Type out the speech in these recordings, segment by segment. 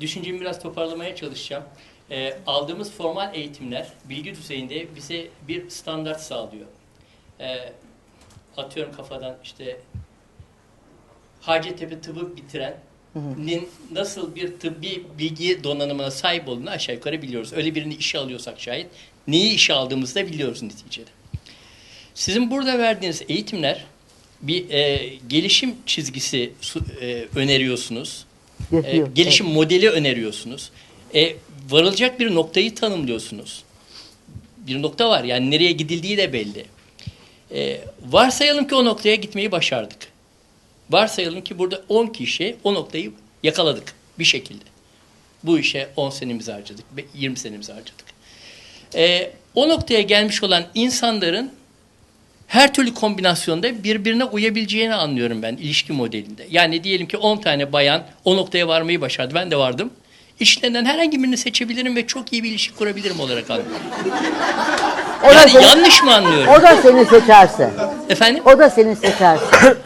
düşüncemi biraz toparlamaya çalışacağım. Ee, aldığımız formal eğitimler bilgi düzeyinde bize bir standart sağlıyor. Ee, atıyorum kafadan işte Hacettepe tıbbı bitirenin nasıl bir tıbbi bilgi donanımına sahip olduğunu aşağı yukarı biliyoruz. Öyle birini işe alıyorsak şayet neyi işe aldığımızı da biliyoruz neticede. Sizin burada verdiğiniz eğitimler bir e, gelişim çizgisi e, öneriyorsunuz. E, Yapıyor. gelişim modeli öneriyorsunuz. E, varılacak bir noktayı tanımlıyorsunuz. Bir nokta var yani nereye gidildiği de belli. E, varsayalım ki o noktaya gitmeyi başardık. Varsayalım ki burada 10 kişi o noktayı yakaladık bir şekilde. Bu işe 10 senemizi harcadık, ve 20 senemizi harcadık. E, o noktaya gelmiş olan insanların her türlü kombinasyonda birbirine uyabileceğini anlıyorum ben ilişki modelinde. Yani diyelim ki 10 tane bayan o noktaya varmayı başardı. Ben de vardım. İçlerinden herhangi birini seçebilirim ve çok iyi bir ilişki kurabilirim olarak anlıyorum. O da, Yani seni, yanlış mı anlıyorum? o da seni seçerse. Efendim? O da seni seçerse.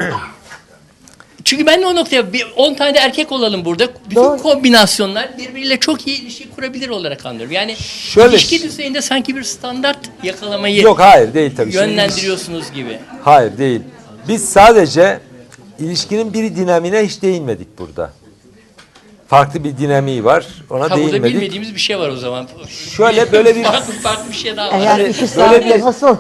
Çünkü ben de o noktaya bir 10 tane de erkek olalım burada. Bütün Doğru. kombinasyonlar birbiriyle çok iyi ilişki kurabilir olarak anlıyorum. Yani Şöyle- ilişki düzeyinde sanki bir standart yakalamayı Yok hayır değil tabii. Şimdi- yönlendiriyorsunuz gibi. Hayır değil. Biz sadece ilişkinin bir dinamine hiç değinmedik burada. Farklı bir dinamiği var. Ona Ha burada değinmedik. bilmediğimiz bir şey var o zaman. Şöyle böyle bir farklı farklı bir şey daha var. Eğer iki böyle bir- nasıl?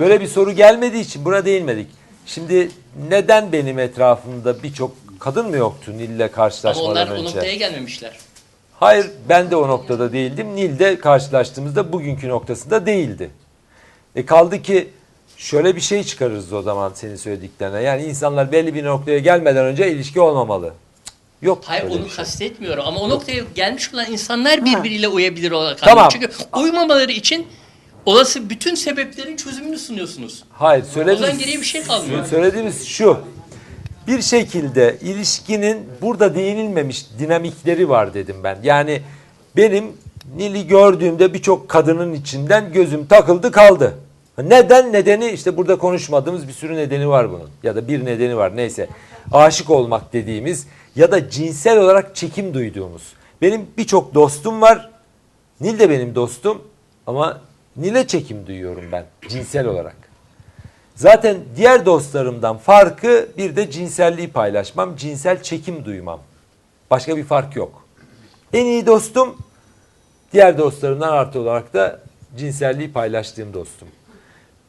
böyle bir soru gelmediği için buna değinmedik. Şimdi neden benim etrafımda birçok kadın mı yoktu Nil'le Ama karşılaşmadan onlar o önce? noktaya gelmemişler. Hayır ben de o noktada değildim. Nil'de karşılaştığımızda bugünkü noktasında değildi. E kaldı ki şöyle bir şey çıkarırız o zaman senin söylediklerine. Yani insanlar belli bir noktaya gelmeden önce ilişki olmamalı. Yok Hayır öyle onu bir şey. kastetmiyorum ama o noktaya gelmiş olan insanlar birbiriyle uyabilir olarak Tamam. Çünkü uymamaları için olası bütün sebeplerin çözümünü sunuyorsunuz. Hayır söylediğimiz, geriye bir şey kalmıyor. söylediğimiz şu. Bir şekilde ilişkinin burada değinilmemiş dinamikleri var dedim ben. Yani benim Nil'i gördüğümde birçok kadının içinden gözüm takıldı kaldı. Neden? Nedeni işte burada konuşmadığımız bir sürü nedeni var bunun. Ya da bir nedeni var neyse. Aşık olmak dediğimiz ya da cinsel olarak çekim duyduğumuz. Benim birçok dostum var. Nil de benim dostum ama Nil'e çekim duyuyorum ben cinsel olarak. Zaten diğer dostlarımdan farkı bir de cinselliği paylaşmam, cinsel çekim duymam. Başka bir fark yok. En iyi dostum diğer dostlarımdan artı olarak da cinselliği paylaştığım dostum.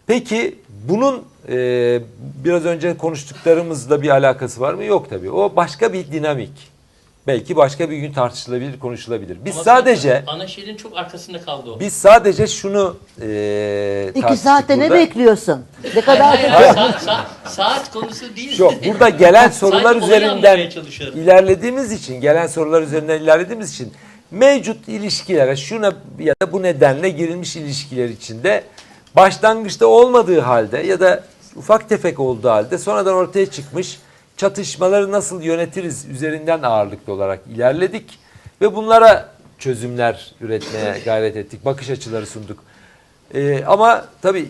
Peki bunun e, biraz önce konuştuklarımızla bir alakası var mı? Yok tabii. O başka bir dinamik. Belki başka bir gün tartışılabilir, konuşulabilir. Biz Ama sadece ana şeyin çok arkasında kaldı o. biz sadece şunu e, İki tartıştık saatte ne burada. bekliyorsun? Ne kadar hayır, hayır, saat, saat, saat konusu değil. Yok burada gelen sorular Sadece üzerinden anlamaya çalışıyorum. ilerlediğimiz için, gelen sorular üzerinden ilerlediğimiz için mevcut ilişkilere şuna ya da bu nedenle girilmiş ilişkiler içinde başlangıçta olmadığı halde ya da ufak tefek olduğu halde sonradan ortaya çıkmış çatışmaları nasıl yönetiriz üzerinden ağırlıklı olarak ilerledik ve bunlara çözümler üretmeye gayret ettik. Bakış açıları sunduk. Ee, ama tabii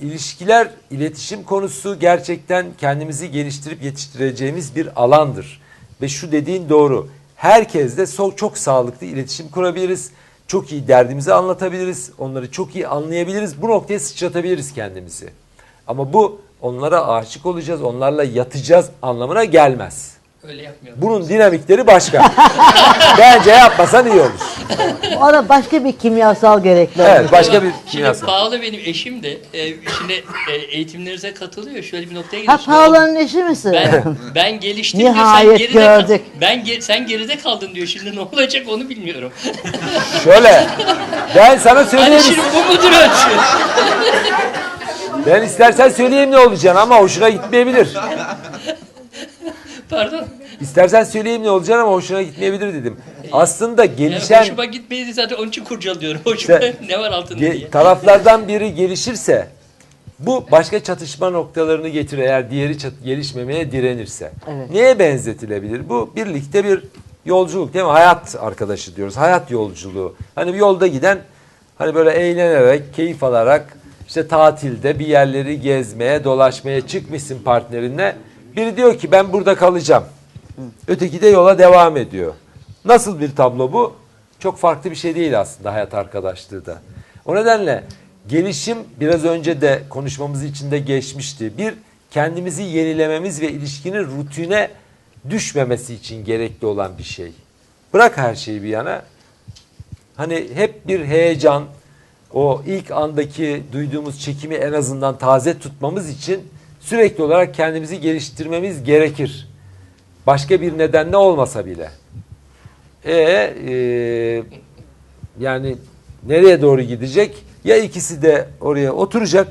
ilişkiler, iletişim konusu gerçekten kendimizi geliştirip yetiştireceğimiz bir alandır. Ve şu dediğin doğru. Herkesle so- çok sağlıklı iletişim kurabiliriz. Çok iyi derdimizi anlatabiliriz. Onları çok iyi anlayabiliriz. Bu noktaya sıçratabiliriz kendimizi. Ama bu onlara aşık olacağız, onlarla yatacağız anlamına gelmez. Öyle yapmıyorum. Bunun dinamikleri başka. Bence yapmasan iyi olur. Ona başka bir kimyasal gerekli. Evet, başka bir Şimdi kimyasal. Paola benim eşim de e, şimdi e, eğitimlerinize katılıyor. Şöyle bir noktaya Ha Paola'nın eşi misin? Ben ben geliştim diyor sen Nihayet geride kal- gördük. ben ge- sen geride kaldın diyor. Şimdi ne olacak onu bilmiyorum. Şöyle, ben sana Hani söyleyeyim. şimdi bu mudur ölçü? Ben istersen söyleyeyim ne olacağını ama hoşuna gitmeyebilir. Pardon. İstersen söyleyeyim ne olacağını ama hoşuna gitmeyebilir dedim. Aslında Yani gelişen hoşuma gitmedi zaten onun için kurcalıyorum. Hoşuma ne var altında ge- diye. taraflardan biri gelişirse bu başka çatışma noktalarını getirir eğer diğeri çat- gelişmemeye direnirse. Evet. Neye benzetilebilir? Bu birlikte bir yolculuk değil mi? Hayat arkadaşı diyoruz. Hayat yolculuğu. Hani bir yolda giden hani böyle eğlenerek, keyif alarak işte tatilde bir yerleri gezmeye, dolaşmaya çıkmışsın partnerinle. Biri diyor ki ben burada kalacağım. Öteki de yola devam ediyor. Nasıl bir tablo bu? Çok farklı bir şey değil aslında hayat arkadaşlığı da. O nedenle gelişim biraz önce de konuşmamız içinde geçmişti. Bir kendimizi yenilememiz ve ilişkinin rutine düşmemesi için gerekli olan bir şey. Bırak her şeyi bir yana. Hani hep bir heyecan, o ilk andaki duyduğumuz çekimi en azından taze tutmamız için sürekli olarak kendimizi geliştirmemiz gerekir. Başka bir nedenle olmasa bile. E, e, yani nereye doğru gidecek? Ya ikisi de oraya oturacak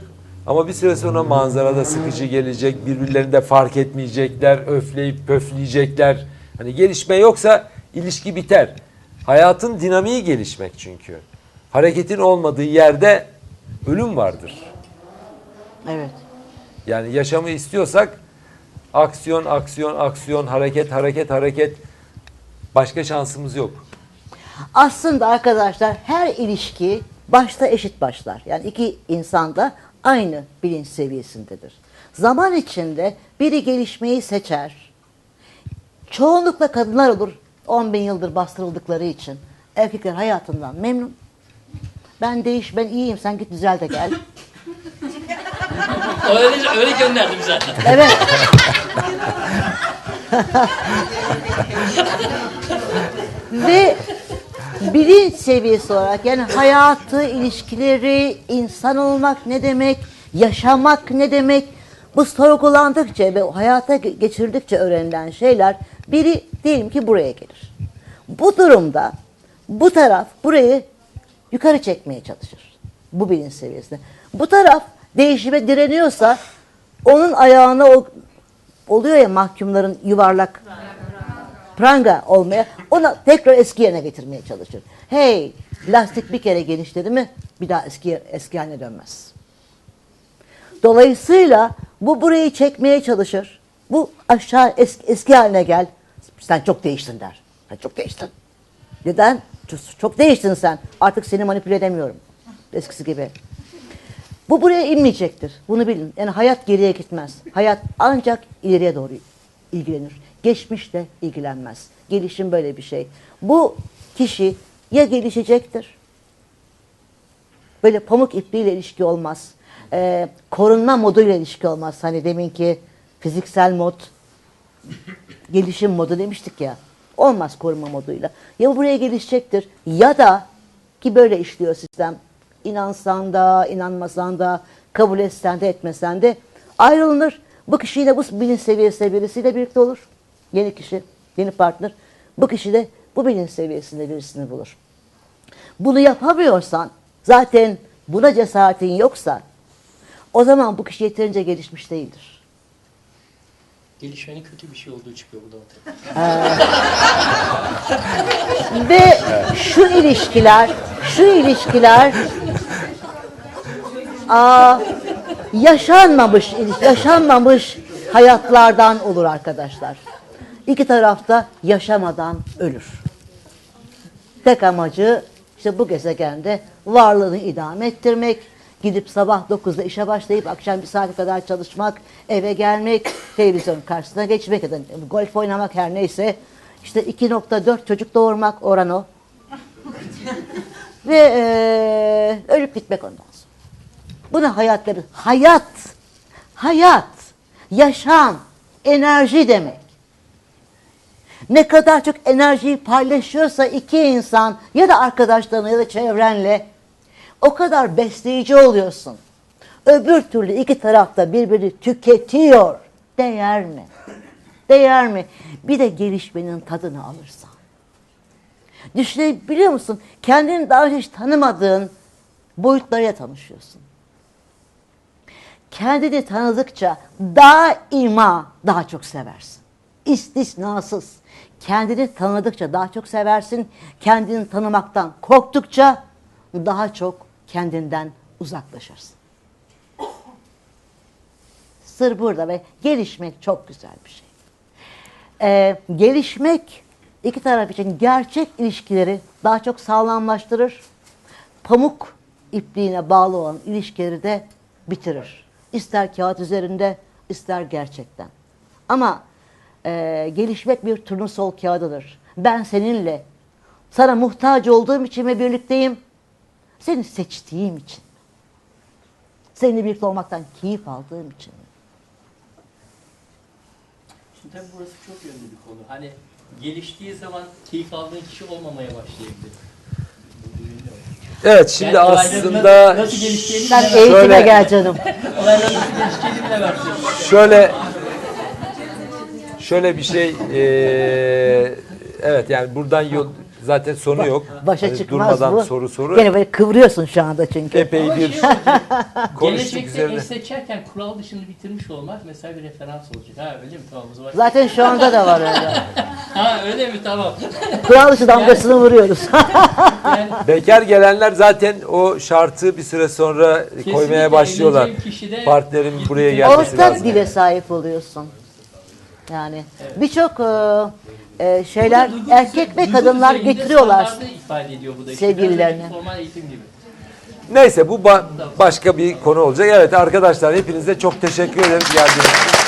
ama bir süre sonra manzarada sıkıcı gelecek, birbirlerini de fark etmeyecekler, öfleyip pöfleyecekler. Hani gelişme yoksa ilişki biter. Hayatın dinamiği gelişmek çünkü. Hareketin olmadığı yerde ölüm vardır. Evet. Yani yaşamı istiyorsak aksiyon, aksiyon, aksiyon, hareket, hareket, hareket. Başka şansımız yok. Aslında arkadaşlar her ilişki başta eşit başlar. Yani iki insan da aynı bilinç seviyesindedir. Zaman içinde biri gelişmeyi seçer. Çoğunlukla kadınlar olur. 10 bin yıldır bastırıldıkları için. Erkekler hayatından memnun. Ben değiş, ben iyiyim, sen git düzel de gel. Öyle, öyle gönderdim zaten. Evet. Ve bilinç seviyesi olarak yani hayatı, ilişkileri, insan olmak ne demek, yaşamak ne demek bu sorgulandıkça ve hayata ge- geçirdikçe öğrenilen şeyler biri diyelim ki buraya gelir. Bu durumda bu taraf burayı yukarı çekmeye çalışır. Bu bilinç seviyesinde. Bu taraf değişime direniyorsa onun ayağına o oluyor ya mahkumların yuvarlak pranga olmaya onu tekrar eski yerine getirmeye çalışır. Hey lastik bir kere genişledi mi bir daha eski eski haline dönmez. Dolayısıyla bu burayı çekmeye çalışır. Bu aşağı eski, eski haline gel. Sen çok değiştin der. Sen çok değiştin. Neden? Çok, değiştin sen. Artık seni manipüle edemiyorum. Eskisi gibi. Bu buraya inmeyecektir. Bunu bilin. Yani hayat geriye gitmez. Hayat ancak ileriye doğru ilgilenir. Geçmişte ilgilenmez. Gelişim böyle bir şey. Bu kişi ya gelişecektir. Böyle pamuk ipliğiyle ilişki olmaz. Ee, korunma moduyla ilişki olmaz. Hani deminki fiziksel mod, gelişim modu demiştik ya. Olmaz korunma moduyla. Ya buraya gelişecektir ya da ki böyle işliyor sistem. İnansan da, inanmasan da, kabul etsen de etmesen de ayrılınır. Bu kişiyle bu bilinç seviyesinde birisiyle birlikte olur. Yeni kişi, yeni partner. Bu kişi de bu bilinç seviyesinde birisini bulur. Bunu yapamıyorsan, zaten buna cesaretin yoksa o zaman bu kişi yeterince gelişmiş değildir. Gelişmenin kötü bir şey olduğu çıkıyor burada ortaya. Ve şu ilişkiler, şu ilişkiler aa, yaşanmamış, iliş- yaşanmamış hayatlardan olur arkadaşlar. İki tarafta yaşamadan ölür. Tek amacı işte bu gezegende varlığını idame ettirmek, gidip sabah 9'da işe başlayıp akşam bir saate kadar çalışmak, eve gelmek, televizyon karşısına geçmek ya da golf oynamak her neyse. İşte 2.4 çocuk doğurmak oran o. Ve eee, ölüp gitmek ondan sonra. Buna hayatları, hayat, hayat, yaşam, enerji demek ne kadar çok enerjiyi paylaşıyorsa iki insan ya da arkadaşlarına ya da çevrenle o kadar besleyici oluyorsun. Öbür türlü iki tarafta birbirini tüketiyor. Değer mi? Değer mi? Bir de gelişmenin tadını alırsan. Düşünebiliyor musun? Kendini daha önce hiç tanımadığın boyutlarıyla tanışıyorsun. Kendini tanıdıkça daima daha çok seversin. İstisnasız. Kendini tanıdıkça daha çok seversin. Kendini tanımaktan korktukça daha çok kendinden uzaklaşırsın. Sır burada ve gelişmek çok güzel bir şey. Ee, gelişmek iki taraf için gerçek ilişkileri daha çok sağlamlaştırır. Pamuk ipliğine bağlı olan ilişkileri de bitirir. İster kağıt üzerinde, ister gerçekten. Ama e, gelişmek bir turnusol kağıdıdır. Ben seninle sana muhtaç olduğum için ve birlikteyim. Seni seçtiğim için. Seninle birlikte olmaktan keyif aldığım için. Şimdi tabii burası çok yönlü bir konu. Hani geliştiği zaman keyif aldığın kişi olmamaya başlayabilir. Evet şimdi Yani aslında nasıl, nasıl gelişeceğini Sen bilemezsin. eğitime Şöyle- gel canım. Olayların nasıl şöyle şöyle bir şey eee, evet yani buradan yol zaten sonu yok. Başa Hani çıkmaz durmadan bu. soru soru Gene böyle kıvırıyorsun şu anda çünkü. epey Ama bir şey konuştuk Gelecekte üzerine. eş seçerken kural dışını bitirmiş olmak mesela bir referans olacak. Ha öyle mi? Tamam o zaman. Zaten şu anda da var öyle. Ha öyle mi? Tamam. Kural dışı damgasını vuruyoruz. Yani Bekar gelenler zaten o şartı bir süre sonra koymaya başlıyorlar. evleneceğim Partnerin buraya bir- gelmesi Ortak lazım. dile sahip oluyorsun. Yani birçok e, e, şeyler Duygu erkek ve kadınlar getiriyorlar. ifade ediyor bu da. işte. sevgililerine. Biraz önceki Formal eğitim gibi. Neyse bu ba- başka bir konu olacak. Evet arkadaşlar hepinize çok teşekkür ederiz geldiğiniz için.